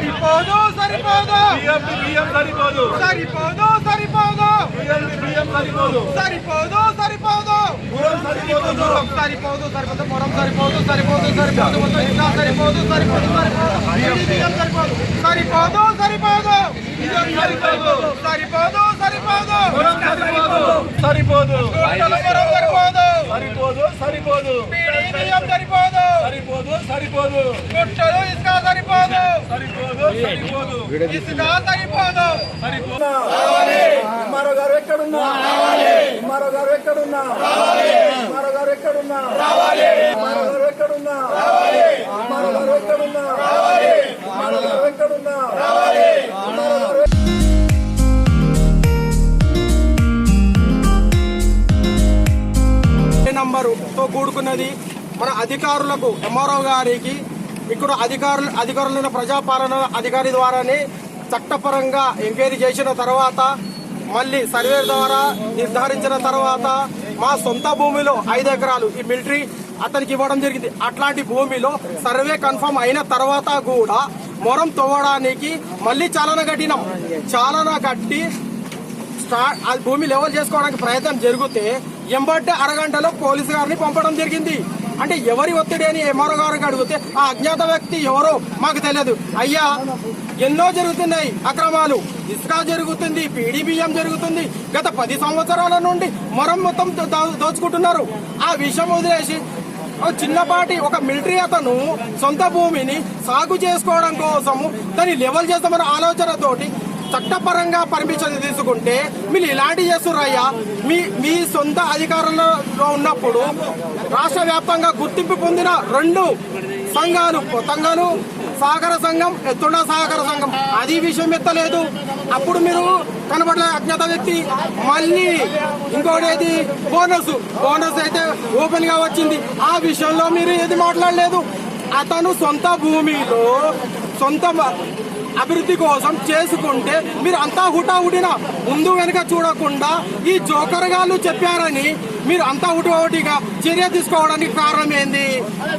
సరిపోదు సరిపోదు. బియ్యం బియ్యం సరిపోదు. సరిపోదు సరిపోదు. బియ్యం బియ్యం సరిపోదు. సరిపోదు సరిపోదు. దూరం సరిపోదు సరిపోదు సరిపోదు మొరం సరిపోదు సరిపోదు సరిపోదు ఇంకా సరిపోదు సరిపోదు సరిపోదు. ఇది బియ్యం సరిపోదు. సరిపోదు సరిపోదు. బియ్యం సరిపోదు. సరిపోదు సరిపోదు. సరిపోదు. సరిపోదు. సరిపోదు సరిపోదు. సరిపోదు సరిపోదు. సరిపోదు సరిపోదు. గుట్టలు ఇసుక సరిపోదు. సరిపోదు సరిపోదు. ఇసుక సరిపోదు. సరిపోదు. ఎంఆర్ఓ గారు ఎక్కడున్నా? ఎంఆర్ఓ గారు ఎక్కడున్నా? ఎంఆర్ఓ గారు ఎక్కడున్నా? ఉన్నది. మన అధికారులకు ఎంఆర్ఓ గారికి ఇక్కడ అధికారులు అధికారులైన ప్రజాపాలన అధికారి ద్వారానే చట్టపరంగా ఎంక్వైరీ చేసిన తర్వాత మళ్ళీ సర్వే ద్వారా నిర్ధారించిన తర్వాత మా సొంత భూమిలో ఐదు ఎకరాలు ఈ మిలిటరీ అతనికి ఇవ్వడం జరిగింది. అట్లాంటి భూమిలో సర్వే కన్ఫర్మ్ అయిన తర్వాత కూడా మొరం తవ్వడానికి మళ్ళీ చాలన కట్టినాం. చాలన కట్టి స్టార్ట్ భూమి లెవెల్ చేసుకోవడానికి ప్రయత్నం జరిగితే ఎంబడ్డ అరగంటలో పోలీసు గారిని పంపడం జరిగింది. అంటే ఎవరి ఒత్తిడి అని ఎంఆర్ఓ గారికి అడిగితే ఆ అజ్ఞాత వ్యక్తి ఎవరో మాకు తెలియదు. అయ్యా ఎన్నో జరుగుతున్నాయి అక్రమాలు. ఇస్కా జరుగుతుంది పీడీబీఎం జరుగుతుంది. గత పది సంవత్సరాల నుండి మొరం మొత్తం దోచుకుంటున్నారు. ఆ విషయం వదిలేసి ఒక చిన్నపాటి ఒక మిలిటరీ అతను సొంత భూమిని సాగు చేసుకోవడం కోసము దాన్ని లెవెల్ చేస్తామన్న ఆలోచనతోటి చట్టపరంగా పర్మిషన్ తీసుకుంటే మీరు ఇలాంటి చేస్తున్నారయ్యా మీ మీ సొంత అధికారంలో ఉన్నప్పుడు రాష్ట్ర వ్యాప్తంగా గుర్తింపు పొందిన రెండు సంఘాలు కొత్తగాను సహకార సంఘం ఎత్తుండ సహకార సంఘం. అది విషయం ఎత్తలేదు. అప్పుడు మీరు కనబడలే అజ్ఞాత వ్యక్తి. మళ్ళీ ఇంకోటి ఏది బోనస్. బోనస్ అయితే ఓపెన్గా వచ్చింది. ఆ విషయంలో మీరు ఏది మాట్లాడలేదు. అతను సొంత భూమిలో సొంత అభివృద్ధి కోసం చేసుకుంటే మీరు అంతా హుటాహుటిన. ముందు వెనుక చూడకుండా ఈ జోకర్గాళ్ళు చెప్పారని మీరు అంతా హుటాహుటిగా చర్య తీసుకోవడానికి కారణం ఏంది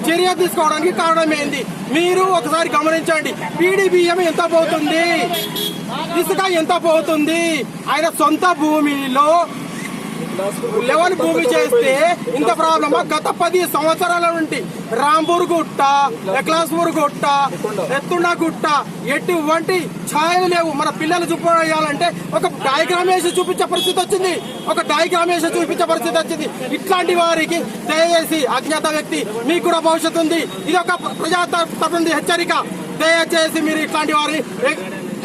చర్య తీసుకోవడానికి కారణం ఏంది మీరు ఒకసారి గమనించండి. పీడీబీఎం ఎంత పోతుంది? ఇసుక ఎంత పోతుంది? ఆయన సొంత భూమిలో లెవెన్ భూమి చేస్తే ఇంత ప్రాబ్లమ్? గత పది సంవత్సరాల నుండి రాంపూర్ గుట్ట ఎక్లాస్పూర్ గుట్ట ఎత్తుండ గుట్ట ఎటువంటి ఛాయలు లేవు. మన పిల్లలు చూపించాలంటే ఒక డయాగ్రామ్ వేసి చూపించే పరిస్థితి వచ్చింది. ఒక డయాగ్రామ్ వేసి చూపించే పరిస్థితి వచ్చింది. ఇట్లాంటి వారికి దయచేసి అజ్ఞాత వ్యక్తి మీకు కూడా భవిష్యత్తు ఉంది. ఇది ఒక ప్రజా హెచ్చరిక. దయచేసి మీరు ఇట్లాంటి వారిని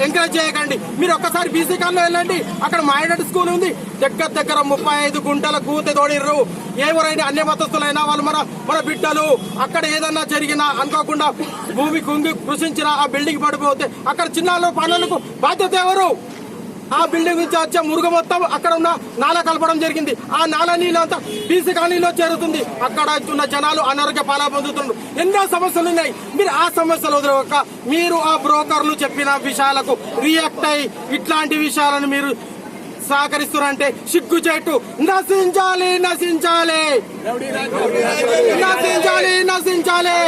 ఎంకరేజ్ చేయకండి. మీరు ఒక్కసారి బీసీ కాల్లో వెళ్ళండి. అక్కడ మాయనట్ స్కూల్ ఉంది. దగ్గర దగ్గర ముప్పై ఐదు గుంటల కూత తోడిర్రు. ఎవరైనా అన్య మతస్థులైనా వాళ్ళు మన మన బిడ్డలు. అక్కడ ఏదన్నా జరిగినా అనుకోకుండా భూమి కుంగి కృషించిన ఆ బిల్డింగ్ పడిపోతే అక్కడ చిన్నాళ్ళు పనులకు బాధ్యత ఎవరు? ఆ బిల్డింగ్ నుంచి వచ్చే మురుగు మొత్తం అక్కడ ఉన్న నాల కలపడం జరిగింది. ఆ నాల నీళ్ళు అంతా బీసీ కాలనీలో చేరుతుంది. అక్కడ ఉన్న జనాలు అనారోగ్య పాలా పొందుతున్నారు. ఎన్నో సమస్యలు ఉన్నాయి. మీరు ఆ సమస్యలు వదిలేక మీరు ఆ బ్రోకర్లు చెప్పిన విషయాలకు రియాక్ట్ అయ్యి ఇట్లాంటి విషయాలను మీరు సహకరిస్తున్నారంటే సిగ్గు చెట్టు నశించాలి నశించాలి. నశించాలి నశించాలి.